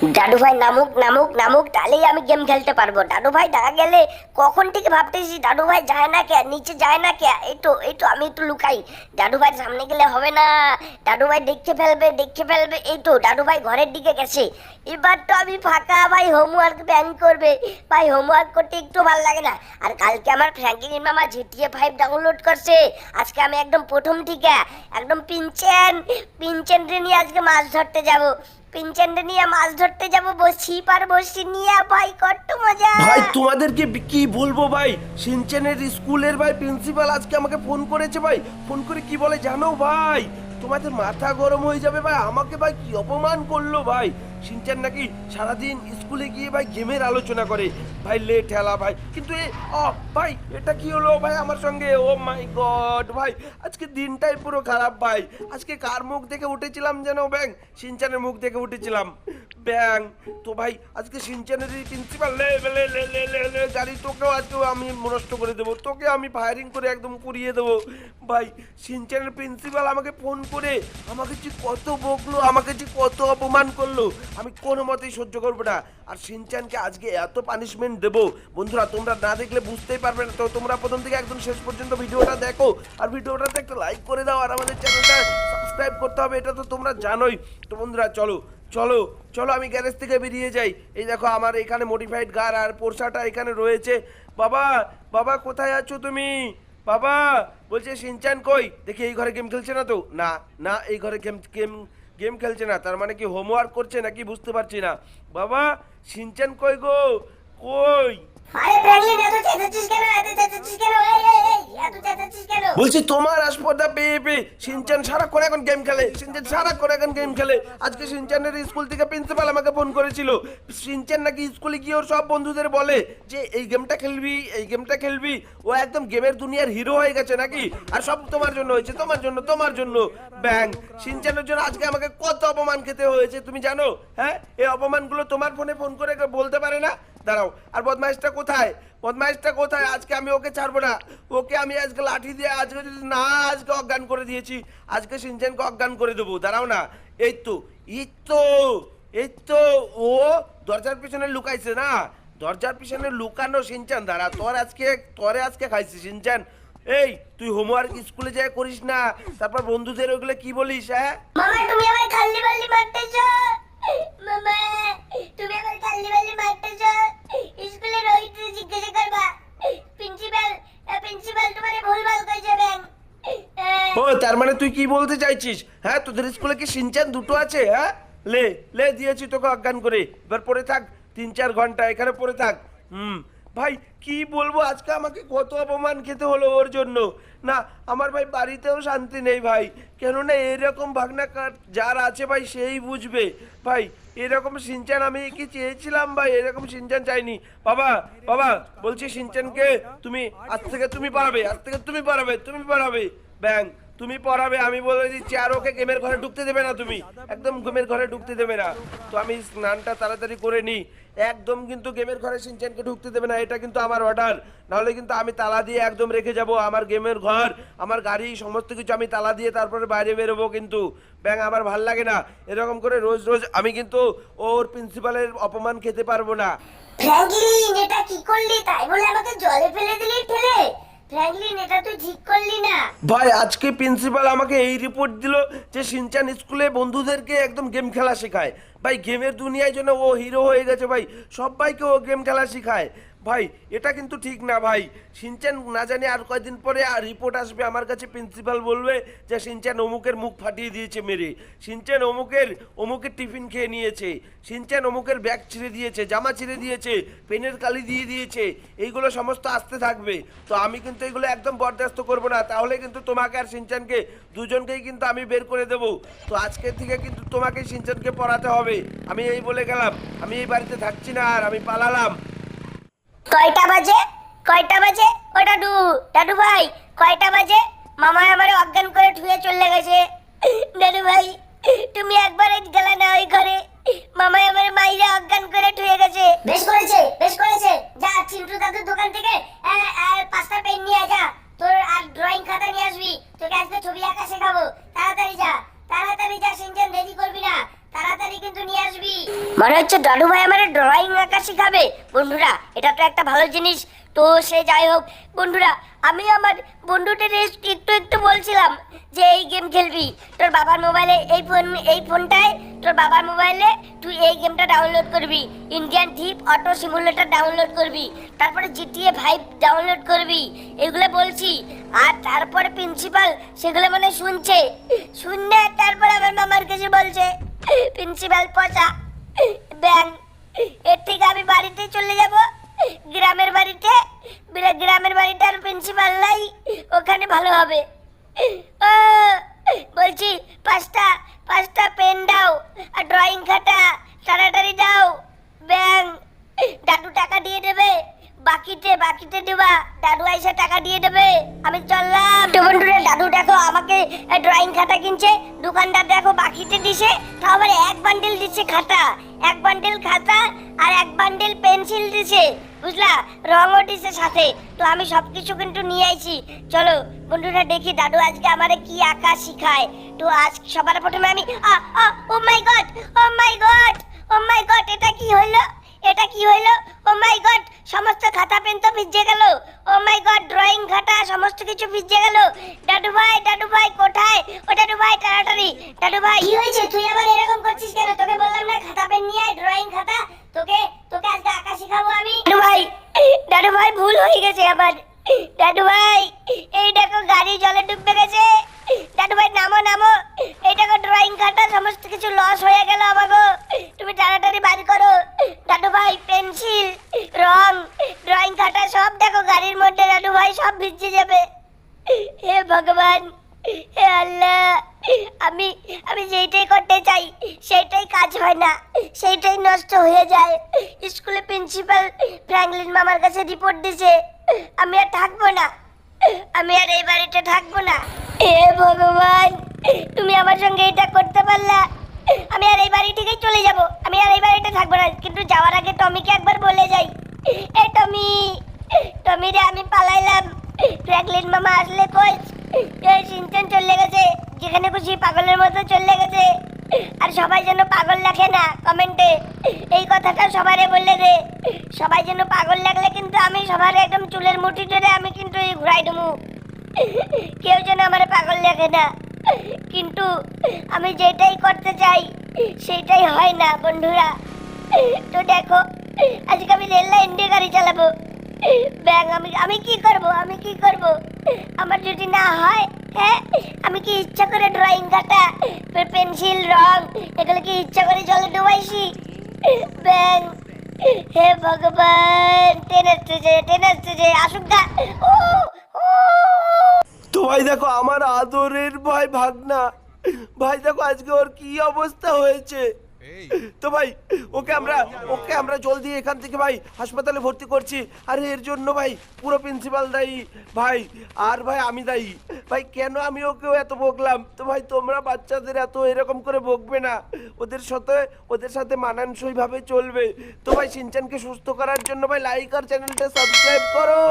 দাদু ভাই নামুক নামুক নামুক, তাহলেই আমি গেম খেলতে পারব। দাদু ভাই না গেলে কখন থেকে ভাবতেছি দাদু ভাই যায় না কে? নিচে যায় না কে? এই তো এই তো আমি একটু লুকাই। দাদু ভাই সামনে গেলে হবে না। দাদু ভাই দেখতে ফেলবে দেখতে ফেলবে। এই তো দাদু ভাই ঘরের দিকে গেছে। এবার তো আমি ফাঁকা, ভাই হোমওয়ার্ক ব্যান করবে। ভাই হোমওয়ার্ক করতে একটু ভালো লাগে না। আর কালকে আমার ফ্র্যাঙ্কিন মামা জিটিএ ফাইভ ডাউনলোড করছে। আজকে আমি একদম প্রথম থেকে, একদম পিনচেন পিনচেনরে নিয়ে আজকে মাছ ধরতে যাব। পিনচেনরে নিয়ে মাছ ধরতে যাব বসি পার বসি নিয়ে, ভাই কত মজা। ভাই, তোমাদেরকে কি বলব, ভাই? সিনচেনের স্কুলের, ভাই, প্রিন্সিপাল আজকে আমাকে ফোন করেছে, ভাই। ফোন করে কি বলে জানো, ভাই? তোমাদের মাথা গরম হয়ে যাবে ভাই। আমাকে ভাই কি অপমান করল ভাই? সিনচান নাকি সারাদিন স্কুলে গিয়ে ভাই গেমের আলোচনা করে। ভাই লে ঠেলা ভাই। কিন্তু এ ও ভাই, এটা কি হলো ভাই আমার সঙ্গে? ও মাই গড ভাই, আজকে দিনটাই পুরো খারাপ ভাই। আজকে কার মুখ দেখে উঠেছিলাম যেন, ব্যাং? সিনচানের মুখ দেখে উঠেছিলাম। ব্যাং, তো ভাই, আজকে সিনচানের প্রিন্সিপাল লে লে লে লে লে লে গাড়ি তোকেও আজকে আমি নষ্ট করে দেবো। তোকে আমি ফায়ারিং করে একদম পুড়িয়ে দেবো। ভাই, সিনচানের প্রিন্সিপাল আমাকে ফোন করে আমাকে যে কত বকলো, আমাকে যে কত অপমান করল, আমি কোনো মতেই সহ্য করব না। আর সিনচানকে আজকে এত পানিশমেন্ট দেবো। বন্ধুরা, তোমরা না দেখলে বুঝতেই পারবে না। তো তোমরা প্রথম থেকে একদম শেষ পর্যন্ত ভিডিওটা দেখো। আর ভিডিওটাতে একটা লাইক করে দাও আর আমাদের চ্যানেলটা সাবস্ক্রাইব করতে হবে, এটা তো তোমরা জানোই। তো বন্ধুরা, চলো চলো চলো আমি গ্যারেজ থেকে বেরিয়ে যাই। এই দেখো আমার এখানে মডিফাইড গার আর পোর্সাটা এখানে রয়েছে। বাবা বাবা, কোথায় আছো তুমি? বাবা, বলছে সিনচান কই? দেখি এই ঘরে গেম খেলছে না তো? না না, এই ঘরে গেম গেম গেম খেলছে না। তার মানে কি হোমওয়ার্ক করছে নাকি বুঝতে পারছি না? বাবা, সিনচান কই গো? কই? বলছি তোমার আসপর্দা পেয়ে পেয়ে সিনচান সারাক্ষণ এখন গেম খেলে, সিনচান সারাক্ষণ এখন গেম খেলে। আজকে সিনচানের স্কুল থেকে প্রিন্সিপাল আমাকে ফোন করেছিল। সিনচান নাকি স্কুলে গিয়ে ওর সব বন্ধুদের বলে যে, এই গেমটা খেলবি, এই গেমটা খেলবি। ও একদম গেমের দুনিয়ার হিরো হয়ে গেছে নাকি? আর সব তোমার জন্য হয়েছে, তোমার জন্য তোমার জন্য। ব্যাং সিনচানের জন্য আজকে আমাকে কত অপমান খেতে হয়েছে, তুমি জানো? হ্যাঁ? এই অপমানগুলো তোমার ফোনে ফোন করে বলতে পারে না? দাঁড়াও, আর বদমাইশটা কোথায়? বদমাইশটা কোথায়? আজকে আমি ওকে ছাড়বো না। ওকে আমি আজকে লাঠি দিয়ে আজকে যদি না আজকে অজ্ঞান করে দিয়েছি, আজকে সিনচেনকে অজ্ঞান করে দেবো। দাঁড়াও না। এই তো এই তো এই তো, ও দরজার পিছনে লুকাইছে না? দরজার পিছনে লুকানো সিনচান, দাঁড়া, তোর আজকে, তোরে আজকে খাইছি সিনচান। এই, তুই হোমওয়ার্ক স্কুলে যায় করিস না, তারপর বন্ধুদের ওগুলো কি বলিস হ্যাঁ? তুই কি বলতে চাইছিস? হ্যাঁ তোদের স্কুলে কি সিনচান দুটো আছে? হ্যাঁ? লে লে, দিয়েছি তোকে অজ্ঞান করে। এবার পড়ে থাক, তিন চার ঘণ্টা এখানে পড়ে থাক। হুম। ভাই, কি বলব, আজকে আমাকে কত অপমান খেতে হলো ওর জন্য। না, আমার ভাই বাড়িতেও শান্তি নেই ভাই। কেননা এরকম ভাগনা কার যার আছে ভাই, সেই বুঝবে। ভাই, এরকম সিনচান আমি কি চেয়েছিলাম ভাই? এরকম সিনচান চাইনি। বাবা বাবা, বলছি সিনচানকে তুমি, আজ থেকে তুমি পারাবে, আজ থেকে তুমি পারাবে তুমি পারাবে। ব্যাং। তুমি পড়াবে, আমি বলে দিচ্ছি, আর ওকে গেমের ঘরে ঢুকতে দেবে না তুমি। একদম গেমের ঘরে ঢুকতে দেবে না। তো আমি স্নানটা তাড়াতাড়ি করে নিই। একদম কিন্তু গেমের ঘরে সিনচেনকে ঢুকতে দেবে না, এটা কিন্তু আমার অর্ডার নাহলে কিন্তু আমি তালা দিয়ে একদম রেখে যাব আমার গেমের ঘর, আমার গাড়ি, সমস্ত কিছু আমি তালা দিয়ে তারপরে বাইরে বেরোবো কিন্তু। ব্যাং, আমার ভালো লাগে না। এরকম করে রোজ রোজ আমি কিন্তু ওর প্রিন্সিপালের অপমান খেতে পারব না কি করলি তাই বলে আমাকে জলে ফেলে দিলি ঠেলে ফ্র্যাঙ্কলিন এটা তুই ঠিক করলি না ভাই, আজকে প্রিন্সিপাল আমাকে এই রিপোর্ট দিল যে সিনচান স্কুলে বন্ধুদেরকে একদম গেম খেলা শেখায়। ভাই গেমের দুনিয়ায় জন্য ও হিরো হয়ে গেছে ভাই, সবাইকে ও গেম খেলা শেখায়। ভাই, এটা কিন্তু ঠিক না ভাই। সিনচান না জানি আর কয়দিন পরে আর রিপোর্ট আসবে। আমার কাছে প্রিন্সিপাল বলবে যে সিনচান অমুকের মুখ ফাটিয়ে দিয়েছে মেরে। সিনচান অমুকের অমুকের টিফিন খেয়ে নিয়েছে। সিনচান অমুকের ব্যাগ ছিঁড়ে দিয়েছে, জামা ছিঁড়ে দিয়েছে, পেনের কালি দিয়ে দিয়েছে। এইগুলো সমস্ত আসতে থাকবে। তো আমি কিন্তু এগুলো একদম বরদাস্ত করব না। তাহলে কিন্তু তোমাকে আর সিনচানকে দুজনকেই কিন্তু আমি বের করে দেবো। তো আজকে থেকে কিন্তু তোমাকে সিনচানকে পড়াতে হবে। আমি এই বলে গেলাম। আমি এই বাড়িতে থাকছি না আর আমি পালালাম। কয়টা বাজে? কয়টা বাজে? ও দাদু দাদু ভাই, কয়টা বাজে? মামা আমার অজ্ঞান করে ঠুয়ে চলে গেছে। দাদু ভাই, তুমি একবার গেলে না ওই ঘরে। মামা আমার মাইরে অজ্ঞান করে ঠুয়ে গেছে। বেশ করেছে বেশ করেছে। যা, চিন্টু দাদুর দোকান থেকে পাঁচটা পেন নিয়ে যা। তোর আর ড্রয়িং খাতা নিয়ে আসবি তোকে আজকে ছবি আঁকা শেখাবো তাড়াতাড়ি যা তাড়াতাড়ি যা সিনচান দেরি করবি না তাড়াতাড়ি কিন্তু নিয়ে আসবি মনে হচ্ছে দাদু ভাই আমার ড্রয়িং আঁকা শিখাবে। বন্ধুরা, এটা তো একটা ভালো জিনিস। তো সে যাই হোক, বন্ধুরা, আমি আমার বন্ধুদের একটু একটু বলছিলাম যে এই গেম খেলবি। তোর বাবার মোবাইলে এই ফোন এই ফোনটায় তোর বাবার মোবাইলে তুই এই গেমটা ডাউনলোড করবি। Indian thief auto simulator download করবি। তারপরে জিটিএ ফাইভ ডাউনলোড করবি। এগুলো বলছি। আর তারপরে প্রিন্সিপাল সেগুলো মানে শুনছে। শুনে তারপরে আমার মামার কাছে বলছে প্রিন্সিপাল পচা। ব্যাং এর থেকে আমি বাড়িতে চলে যাব। গ্রামের বাড়িতে গ্রামের বাড়িতে আর প্রিন্সিপাল নাই ওখানে ভালো হবে। ও, বলছি পাঁচটা পাঁচটা পেন দাও আর ড্রয়িং খাতা তাড়াতাড়ি দাও। ব্যাং দাদু টাকা দিয়ে দেবে বাকিতে বাকিতে দেবা দাদু এসে টাকা দিয়ে দেবে। আমি চললাম। তো বন্ধুরা দাদু দেখো আমাকে ড্রয়িং খাতা কিনছে দোকানদার দেখো বাকিতে দিছে তাও আবার এক বান্ডেল দিচ্ছে খাতা। এক বান্ডেল খাতা আর এক বান্ডেল পেন্সিল দিছে, বুঝলা? রঙও দিছে সাথে। তো আমি সব কিছু কিন্তু নিয়ে আইছি। চলো, বন্ধুরা দেখি দাদু আজকে আমারে কি আঁকা শিখায়। তো আজ সবার প্রথমে আমি ও my god oh my god oh my god এটা কি হইল? এটা কি হইল? ও মাই গড সমস্ত খাতা পেন তো ভিজে গেল। ও মাই গড ড্রয়িং খাতা, সমস্ত কিছু ভিজে গেল। দাদু ভাই দাদু ভাই, কোথায়? ও দাদু ভাই, তাড়াতাড়ি। দাদু ভাই, কি হয়েছে? তুই আবার এরকম করছিস কেন? তোকে বললাম না, খাতা পেন নিয়ে আয় ড্রয়িং খাতা। তোকে তোকে আজকে আঁকা শেখাবো আমি। দাদু ভাই দাদু ভাই, ভুল হয়ে গেছে আবার দাদু ভাই, এই দেখো, গাড়ি জলে ডুবে গেছে। দাদু ভাই, নামো নামো। এই দেখো ড্রয়িং খাতা, সমস্ত কিছু লস হয়ে গেল আমাগো। তুমি তাড়াতাড়ি বাড়ি করো। দাদু ভাই পেন্সিল রং ড্রয়িং খাতা সব দেখো গাড়ির ভাই সব ভিজে যাবে। হে ভগবান, হে আল্লাহ, আমি আমি যেইটাই করতে চাই, সেইটাই কাজ হয় না, সেইটাই নষ্ট হয়ে যায়। স্কুলে প্রিন্সিপাল ফ্র্যাঙ্কলিন মামার কাছে রিপোর্ট দিছে, আমি আর থাকব না, আমি আর এই বাড়িতে থাকব না। হে ভগবান, তুমি আমার সঙ্গে এটা করতে পারলা, আমি আর এই বাড়ি থেকেই চলে যাব, আমি আর এই বাড়িতে থাকব না, কিন্তু যাওয়ার আগে টমিকে একবার বলে যাই। এ টমি! টমি রে, আমি পালাইলাম। ফ্র্যাঙ্কলিন মামা আসলে কই? এই সিনচান চলে গেছে। যেখানে খুশি পাগলের মতো চলে গেছে। আর সবাই যেন পাগল লেখে না কমেন্টে। এই কথাটা সবারে বললে দে। সবাই যেন পাগল লাগলে কিন্তু আমি সবার একদম চুলের মুঠি ধরে আমি কিন্তু এই ঘুরাই দেবো। কেউ যেন আমার পাগল লেখে না। কিন্তু আমি যেটাই করতে চাই, সেটাই হয় না, বন্ধুরা। তো দেখো, আজকে আমি রেল লাইন দিয়ে গাড়ি চালাবো। ব্যাং, আমি আমি কি করব, আমি কি করব? আমার যদি না হয় হ্যাঁ আমি কি ইচ্ছা করে ড্রয়িং খাতা পেন্সিল, রং, এগুলো কি ইচ্ছা করে জলে ডুবাইছি? ব্যাং, হে ভগবান ট্রেন আসতেছে ট্রেন আসতেছে আসুক গা। ও ও। তো ভাই দেখো, আমার আদরের ভাই ভাগনা। ভাই দেখো, আজকে ওর কি অবস্থা হয়েছে? তো ভাই, ওকে আমরা ওকে আমরা জলদি এখান থেকে ভাই হাসপাতালে ভর্তি করছি। আর এর জন্য ভাই, পুরো প্রিন্সিপাল দায়ী। ভাই, আর ভাই আমি দায়ী। ভাই, কেন আমি ওকেও এত বকলাম তো ভাই, তোমরা বাচ্চাদের এত এরকম করে বকবে না। ওদের সাথে ওদের সাথে মানানসই ভাবে চলবে। তো ভাই, সিনচানকে সুস্থ করার জন্য ভাই লাইক আর চ্যানেলটা সাবস্ক্রাইব করো।